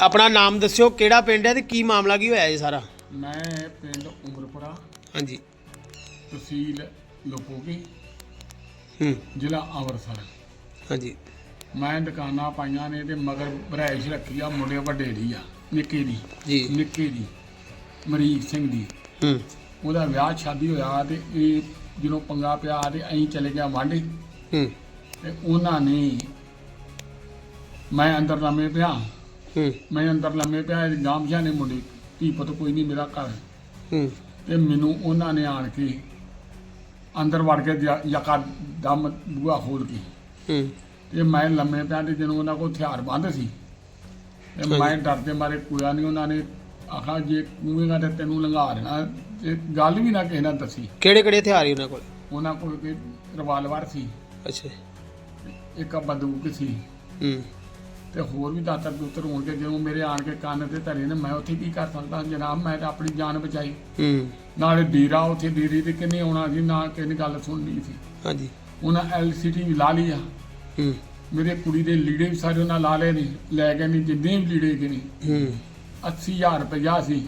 ਆਪਣਾ ਨਾਮ ਦੱਸਿਓ ਕਿਹੜਾ ਪਿੰਡ ਹੈ ਤੇ ਕੀ ਮਾਮਲਾ ਕੀ ਹੋਇਆ ਜੀ ਸਾਰਾ? ਮੈਂ ਪਿੰਡ ਉਮਰਪੁਰਾ ਹਾਂਜੀ। ਤਹਿਸੀਲ ਲੋਪੋਗੀ ਹੂੰ। ਜ਼ਿਲ੍ਹਾ ਅੰਮ੍ਰਿਤਸਰ। ਹਾਂਜੀ। ਮੈਂ ਦੁਕਾਨਾਂ ਪਾਈਆਂ ਨੇ ਤੇ ਮਗਰ ਬਰਾਇਸ਼ ਰੱਖੀ ਆ ਮੁੰਡੇ ਵੱਡੇ ਦੀ ਆ ਨਿੱਕੇ ਦੀ ਜੀ। ਨਿੱਕੇ ਦੀ ਮਰੀਕ ਸਿੰਘ ਦੀ। ਹੂੰ। ਉਹਦਾ ਵਿਆਹ ਸ਼ਾਦੀ ਹੋਇਆ ਤੇ ਇਹ ਜਦੋਂ ਪੰਗਾ ਪਿਆ ਤੇ ਅਸੀਂ ਚਲੇ ਗਿਆ ਵਾਂਢੇ ਹੂੰ। ਤੇ ਉਹਨਾਂ ਨੇ ਮੈਂ ਅੰਦਰ ਲੰਮੇ ਪਿਆ। ਹੂੰ। ਮੈਂ ਅੰਦਰ ਲੰਮੇ ਪਿਆ ਗਾਮਸ਼ਾ ਨੇ ਮੁੰਡੇ ਧੀ ਪੁੱਤ ਕੋਈ ਨਹੀਂ ਮੇਰਾ ਘਰ। ਹੂੰ। ਤੇ ਮੈਨੂੰ ਉਹਨਾਂ ਨੇ ਆਣ ਕੇ ਅੰਦਰ ਵੜ ਕੇ ਯਕਾ ਦਮ ਬੂਹਾ ਖੋਲ ਕੇ। ਹੂੰ। ਤੇ ਮੈਂ ਲੰਮੇ ਪਿਆ ਤੇ ਜਦੋਂ ਉਹਨਾਂ ਕੋਲ ਹਥਿਆਰ ਬੰਦ ਸੀ ਤੇ ਮੈਂ ਡਰਦੇ ਮਾਰੇ ਕੋਇਆ ਨਹੀਂ ਉਹਨਾਂ ਨੇ ਆਖਾ ਜੇ ਕੂਵੇਂਗਾ ਤੇ ਤੈਨੂੰ ਲੰਘਾ ਦੇਣਾ। ਤੇ ਗੱਲ ਵੀ ਨਾ ਕਿਸੇ ਨਾਲ ਦੱਸੀ। ਕਿਹੜੇ ਕਿਹੜੇ ਹਥਿਆਰ ਸੀ ਉਹਨਾਂ ਕੋਲ? ਉਹਨਾਂ ਕੋਲ ਕੋਈ ਰਿਵਾਲਵਰ ਸੀ। ਅੱਛਾ। ਇੱਕ ਬੰਦੂਕ ਸੀ। ਹੂੰ। ਤੇ ਹੋਰ ਵੀ ਦਾਤਰ ਦੂਤਰ ਹੋਣਗੇ ਜਦੋਂ ਮੇਰੇ ਆਣ ਕੇ ਕੰਨ ਤੇ ਧਰੇ ਨੇ ਮੈਂ ਉੱਥੇ ਕੀ ਕਰ ਸਕਦਾ? ਜਨਾਬ ਮੈਂ ਤਾਂ ਆਪਣੀ ਜਾਨ ਬਚਾਈ। ਹੂੰ। ਨਾਲੇ ਡੇਰਾ ਉੱਥੇ ਡੇਰੇ ਤੇ ਕਿੰਨੇ ਆਉਣਾ ਸੀ ਨਾ ਕਿਸੇ ਨੇ ਗੱਲ ਸੁਣਨੀ ਸੀ। ਹਾਂਜੀ। ਉਹਨਾਂ ਐਲਸੀਡੀ ਵੀ ਲਾ ਲਈ ਆ। ਹੂੰ। ਮੇਰੇ ਕੁੜੀ ਦੇ ਲੀੜੇ ਵੀ ਸਾਰੇ ਉਹਨਾਂ ਲਾ ਲਏ ਨੇ ਲੈ ਗਏ ਨੇ ਜਿੰਨੇ ਵੀ ਲੀੜੇ ਗਏ ਨੇ। ਹੂੰ। 80000 ਰੁਪਇਆ ਸੀ।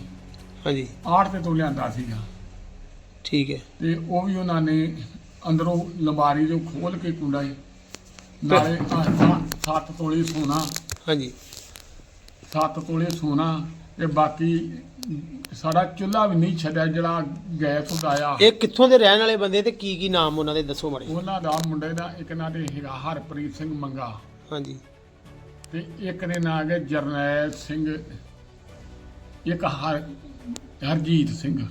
ਹਾਂਜੀ। ਆੜ ਤੇ ਤੋਂ ਲਿਆਂਦਾ ਸੀਗਾ। ਠੀਕ ਹੈ। ਤੇ ਉਹ ਵੀ ਉਹਨਾਂ ਨੇ ਅੰਦਰੋਂ ਲੰਬਾਰੀ ਜੋ ਖੋਲ ਕੇ ਕੁੰਡਾ ਨਾਲੇ ਆਹ ਸੱਤ- ਤੋਲੇ ਸੋਨਾ। ਹਾਂਜੀ। ਸੱਤ ਤੋਲੇ ਸੋਨਾ ਤੇ ਬਾਕੀ ਸਾਡਾ ਚੁੱਲ੍ਹਾ ਵੀ ਨਹੀਂ ਛੱਡਿਆ ਜਿਹੜਾ ਗੈਸ ਉਡਾਇਆ ਇਹ ਕਿੱਥੋਂ ਦੇ ਰਹਿਣ ਵਾਲੇ ਬੰਦੇ ਤੇ ਕੀ ਕੀ ਨਾਮ ਉਹਨਾਂ ਦੇ ਦੱਸੋ ਮਾੜੇ ਉਹਨਾਂ ਦਾ ਮੁੰਡੇ ਦਾ ਇੱਕ ਨਾਂ ਤੇ ਹੈਗਾ ਹਰਪ੍ਰੀਤ ਸਿੰਘ ਮੰਗਾ। ਹਾਂਜੀ। ਤੇ ਇੱਕ ਦੇ ਨਾਂ ਹੈਗੇ ਜਰਨੈਲ ਸਿੰਘ ਇੱਕ ਹਰ ਹਰਜੀਤ ਸਿੰਘ।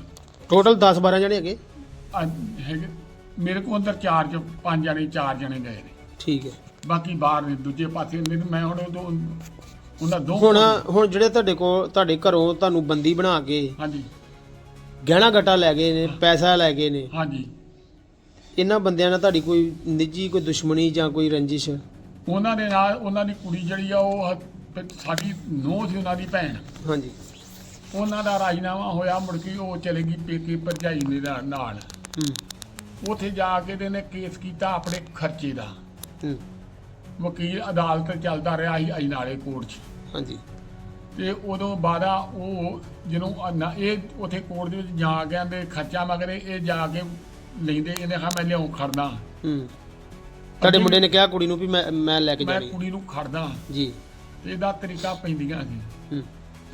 ਟੋਟਲ 10 12 ਜਣੇ ਹੈਗੇ? ਅੱਜ ਹੈਗੇ। ਮੇਰੇ ਕੋਲ ਅੰਦਰ ਚਾਰ ਚ ਪੰਜ ਜਣੇ ਚਾਰ ਜਣੇ ਗਏ ਨੇ। ਠੀਕ ਹੈ। ਬਾਕੀ ਬਾਹਰ ਨੇ ਦੂਜੇ ਪਾਸੇ ਨੇ ਮੈਂ ਹੁਣ ਉਦੋਂ ਉਹਨਾਂ ਦੋ ਹੁਣ ਹੁਣ ਜਿਹੜੇ ਤੁਹਾਡੇ ਕੋਲ ਤੁਹਾਡੇ ਘਰੋਂ ਤੁਹਾਨੂੰ ਬੰਦੀ ਬਣਾ ਕੇ ਹਾਂਜੀ। ਗਹਿਣਾ ਗੱਟਾ ਲੈ ਗਏ ਨੇ ਪੈਸਾ ਲੈ ਗਏ ਨੇ। ਹਾਂਜੀ। ਇਹਨਾਂ ਬੰਦਿਆਂ ਨਾਲ ਤੁਹਾਡੀ ਕੋਈ ਨਿੱਜੀ ਕੋਈ ਦੁਸ਼ਮਣੀ ਜਾਂ ਕੋਈ ਰੰਜਿਸ਼? ਉਹਨਾਂ ਦੇ ਨਾਲ ਉਹਨਾਂ ਦੀ ਕੁੜੀ ਜਿਹੜੀ ਆ ਉਹ ਸਾਡੀ ਨੂੰਹ ਸੀ ਉਹਨਾਂ ਦੀ ਭੈਣ। ਹਾਂਜੀ। ਉਹਨਾਂ ਦਾ ਰਾਜੀਨਾਮਾ ਹੋਇਆ ਮੁੜ ਕੇ ਉਹ ਚਲੇ ਗਈ ਪੇਕੇ ਭਰਜਾਈ ਦੇ ਨਾਲ- ਹੂੰ। ਉੱਥੇ ਜਾ ਕੇ ਤੇ ਨੇ ਕੇਸ ਕੀਤਾ ਆਪਣੇ ਖਰਚੇ ਦਾ। ਹੂੰ। ਵਕੀਲ ਅਦਾਲਤ ਚੱਲਦਾ ਰਿਹਾ ਸੀ ਅਜਨਾਲੇ ਕੋਰਟ 'ਚ। ਹਾਂਜੀ। ਤੇ ਉਦੋਂ ਬਾਅਦਾ ਉਹ ਜਦੋਂ ਇਹ ਉਥੇ ਕੋਰਟ ਦੇ ਵਿੱਚ ਜਾ ਕੇ ਆਂਦੇ ਖਰਚਾ ਮਗਰੇ ਇਹ ਜਾ ਕੇ ਲੈਂਦੇ ਇਹਨੇ ਕਿਹਾ ਮੈਂ ਲਿਆਉਂ ਖੜਦਾ ਹੂੰ। ਤੁਹਾਡੇ ਮੁੰਡੇ ਨੇ ਕਿਹਾ ਕੁੜੀ ਨੂੰ ਵੀ ਮੈਂ ਮੈਂ ਲੈ ਕੇ ਮੈਂ ਜਾਣੀ ਹੈ। ਕੁੜੀ ਨੂੰ ਖੜਦਾ ਜੀ। ਤੇ ਇਹਦਾ ਤਰੀਕਾ ਪੈਂਦੀਆਂ ਸੀ। ਹੂੰ।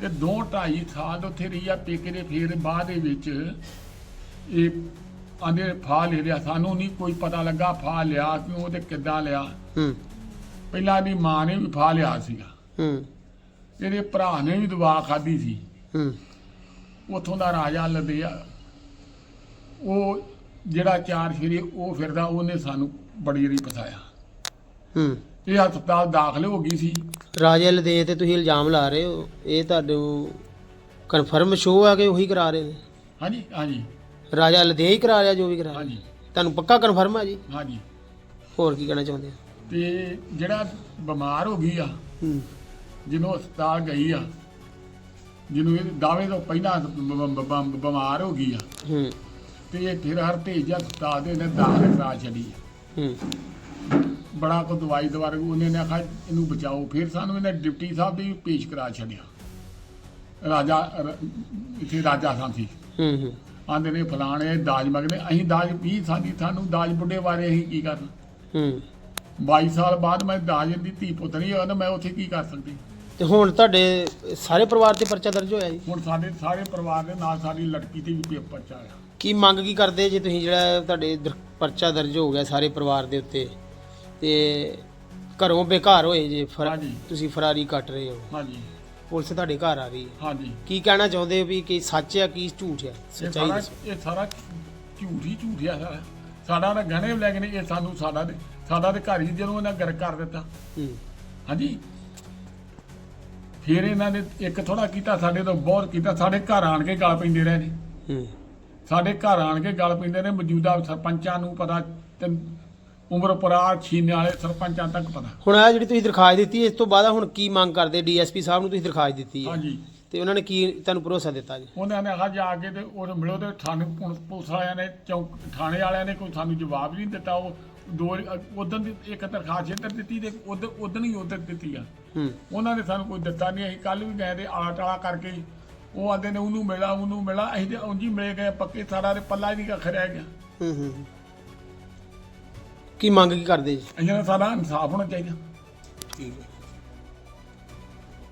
ਤੇ ਦੋ ਢਾਈ ਸਾਲ ਉੱਥੇ ਰਹੀ ਆ ਪੇਕੇ ਦੇ ਫੇਰ ਬਾਅਦ ਦੇ ਵਿੱਚ ਇਹ ਆਂਦੇ ਫਾ ਲੈ ਲਿਆ। ਸਾਨੂੰ ਨਹੀਂ ਕੋਈ ਪਤਾ ਲੱਗਾ ਫਾ ਲਿਆ ਕਿਉਂ ਤੇ ਕਿੱਦਾਂ ਲਿਆ। ਹੂੰ। ਪਹਿਲਾਂ ਦੀ ਮਾਂ ਨੇ ਵੀ ਫਾ ਲਿਆ ਸੀਗਾ। ਹੂੰ। ਇਹਦੇ ਭਰਾ ਨੇ ਵੀ ਦਵਾ ਖਾਧੀ ਸੀ। ਹੂੰ। ਉਥੋਂ ਦਾ ਰਾਜਾ ਲਦਿਆ। ਉਹ ਜਿਹੜਾ ਚਾਰ ਸ਼ੇਰੀ ਉਹ ਫਿਰਦਾ ਉਹਨੇ ਸਾਨੂੰ ਬੜੀ ਰੀ ਪਸਾਇਆ ਹੂੰ। ਇਹ ਹਸਪਤਾਲ ਦਾਖਲ ਹੋ ਗਈ ਸੀ। ਰਾਜੇ ਲਦੇ ਤੇ ਤੁਸੀਂ ਇਲਜ਼ਾਮ ਲਾ ਰਹੇ ਹੋ ਇਹ ਤੁਹਾਨੂੰ ਕਨਫਰਮ ਸ਼ੋ ਆ ਕਿ ਉਹੀ ਕਰਾ ਰਹੇ ਨੇ? ਹਾਂਜੀ ਹਾਂਜੀ। ਰਾਜਾ ਲਦੇ ਹੀ ਕਰਾ ਰਿਹਾ ਜੋ ਵੀ ਕਰਾ ਰਿਹਾ। ਹਾਂਜੀ। ਤੁਹਾਨੂੰ ਪੱਕਾ ਕਨਫਰਮ ਹੈ ਜੀ? ਹਾਂਜੀ। ਹੋਰ ਕੀ ਕਹਿਣਾ ਚਾਹੁੰਦੇ ਆ ਤੇ ਜਿਹੜਾ ਬਿਮਾਰ ਹੋ ਗਈ ਆ ਹੂੰ। ਜਿਹਨੂੰ ਹਸਪਤਾਲ ਗਈ ਆ ਜਿਹਨੂੰ ਇਹ ਦਾਅਵੇ ਤੋਂ ਪਹਿਲਾਂ ਬ- ਬ- ਬ- ਬਿਮਾਰ ਹੋ ਗਈ ਆ ਹੂੰ। ਤੇ ਇਹ ਫਿਰ ਹਰ ਤੇਜ ਹਸਪਤਾਲ ਦੇ ਨੇ ਦਾਖਲ ਕਰਾ ਛੱਡੀ ਆ। ਹੂੰ। ਬੜਾ ਕੋ ਦਵਾਈ ਦਵਾਰ ਉਹਨੇ ਨੇ ਆਖਿਆ ਇਹਨੂੰ ਬਚਾਓ ਫਿਰ ਸਾਨੂੰ ਇਹਨੇ ਡਿਪਟੀ ਸਾਹਿਬ ਦੀ ਵੀ ਪੇਸ਼ ਕਰਾ ਛੱਡਿਆ। ਰਾਜਾ ਰ- ਇੱਥੇ ਰਾਜਾ ਸਾਂ ਸੀ। ਹੂੰ ਹੂੰ। ਆਂਦੇ ਨੇ ਫਲਾਣੇ ਦਾਜ ਮੰਗਦੇ ਅਸੀਂ ਦਾਜ ਵੀ ਸਾਡੀ ਸਾਨੂੰ ਦਾਜ ਬੁੱਢੇ ਬਾਰੇ ਅਸੀਂ ਕੀ ਕਰਨਾ? ਹੂੰ। 22 ਸਾਲ ਬਾਅਦ ਮੈਂ ਦਾਜ ਦੀ ਧੀ ਪੁੱਤ ਨਹੀਂ ਹੋਇਆ ਤਾਂ ਮੈਂ ਉੱਥੇ ਕੀ ਕਰ ਸਕਦੀ? ਤੇ ਹੁਣ ਤੁਹਾਡੇ ਸਾਰੇ ਪਰਿਵਾਰ ਤੇ ਪਰਚਾ ਦਰਜ ਹੋਇਆ ਜੀ? ਹੁਣ ਸਾਡੇ ਸਾਰੇ ਪਰਿਵਾਰ ਦੇ ਨਾਲ ਸਾਡੀ ਲੜਕੀ ਤੇ ਵੀ ਪੇਪਰ ਚ ਆਇਆ ਕੀ ਮੰਗ ਕੀ ਕਰਦੇ ਜੇ ਤੁਸੀਂ ਜਿਹੜਾ ਤੁਹਾਡੇ ਦਰ- ਪਰਚਾ ਦਰਜ ਹੋ ਗਿਆ ਸਾਰੇ ਪਰਿਵਾਰ ਦੇ ਉੱਤੇ? ਤੇ ਘਰੋਂ ਬੇਘਰ ਹੋਏ ਜੇ ਫਰ- ਹਾਂਜੀ। ਤੁਸੀਂ ਫਰਾਰੀ ਕੱਟ ਰਹੇ ਹੋ। ਹਾਂਜੀ। ਪੁਲਿਸ ਤੁਹਾਡੇ ਘਰ ਆ ਰਹੀ ਹੈ ਹਾਂਜੀ। ਕੀ ਕਹਿਣਾ ਚਾਹੁੰਦੇ ਹੋ ਵੀ ਕੀ ਸੱਚ ਹੈ ਕੀ ਝੂਠ ਹੈ ਇਹ ਸੱਚਾਈ ਸਾਰਾ ਦੱਸੋ। ਇਹ ਸਾਰਾ ਝੂਠ ਹੀ ਝੂਠ ਆ। ਸਾਰਾ ਸਾਡਾ ਤਾਂ ਗਹਿਣੇ ਲੈ ਗਏ ਨੇ ਇਹ ਸਾਨੂੰ ਸਾਡਾ ਤੇ- ਸਾਡਾ ਤੇ ਘਰ ਹੀ ਜਦੋਂ ਇਹਨਾਂ ਗਰ ਕਰ ਦਿੱਤਾ। ਹਾਂਜੀ। ਫਿਰ ਇਹਨਾਂ ਨੇ ਇੱਕ ਥੋੜਾ ਕੀਤਾ ਸਾਡੇ ਤੋਂ ਬਹੁਤ ਕੀਤਾ। ਸਾਡੇ ਘਰ ਆਣ ਕੇ ਗਲ ਪੈਂਦੇ ਰਹੇ ਨੇ। ਸਾਡੇ ਘਰ ਆਣ ਕੇ ਗਲ ਪੈਂਦੇ ਨੇ ਮੌਜੂਦਾ ਸਰਪੰਚਾਂ ਨੂੰ ਪਤਾ ਉਮਰਪੁਰਾ ਛੀਨੇ ਵਾਲੇ ਸਰਪੰਚਾਂ ਤੱਕ ਪਤਾ। ਹੁਣ ਆ ਜਿਹੜੀ ਤੁਸੀਂ ਦਰਖਾਸਤ ਦਿੱਤੀ ਇਸ ਤੋਂ ਬਾਅਦ ਹੁਣ ਕੀ ਮੰਗ ਕਰਦੇ ਡੀਐਸਪੀ ਸਾਹਿਬ ਨੂੰ ਤੁਸੀਂ ਦਰਖਾਸਤ ਦਿੱਤੀ ਹੈ? ਹਾਂਜੀ। ਤੇ ਉਹਨਾਂ ਨੇ ਕੀ ਤੁਹਾਨੂੰ ਭਰੋਸਾ ਦਿੱਤਾ ਜੀ? ਉਹਨਾਂ ਨੇ ਆਖਿਆ ਜਾ ਕੇ ਤੇ ਉਹ ਮਿਲੋ ਤੇ ਥਾਣੇ ਪੁਲਿਸ ਵਾਲਿਆਂ ਨੇ ਚੌਕ ਥਾਣੇ ਵਾਲਿਆਂ ਨੇ ਕੋਈ ਸਾਨੂੰ ਜਵਾਬ ਨਹੀਂ ਦਿੱਤਾ ਉਹ ਦੋ ਉਦੋਂ ਦੀ ਇੱਕ ਤਰਖਾਸ਼ ਇੱਧਰ ਦਿੱਤੀ ਤੇ ਉਦੋਂ ਉਦੋਂ ਹੀ ਉਧਰ ਦਿੱਤੀ ਆ। ਹੂੰ। ਉਹਨਾਂ ਨੇ ਸਾਨੂੰ ਕੋਈ ਦਿੱਤਾ ਨਹੀਂ ਅਸੀਂ ਕੱਲ ਵੀ ਗਏ ਤੇ ਆਲਾ ਟਾਲਾ ਕਰਕੇ ਉਹ ਆਂਦੇ ਨੇ ਉਹਨੂੰ ਮਿਲਾ ਉਹਨੂੰ ਮਿਲਾ। ਅਸੀਂ ਤੇ ਉਂਝ ਹੀ ਮਿਲ ਗਏ ਪੱਕੇ ਸਾਰਾ ਤੇ ਪੱਲਾ ਹੀ ਨਹੀਂ ਕੱਖ ਰਹਿ ਗਿਆ। ਹੂੰ ਹੂੰ ਹੂੰ। ਕੀ ਮੰਗ ਕੀ ਕਰਦੇ ਜੀ? ਇਹਨਾਂ ਦਾ ਸਾਰਾ ਇਨਸਾਫ ਹੋਣਾ ਚਾਹੀਦਾ। ਠੀਕ ਹੈ।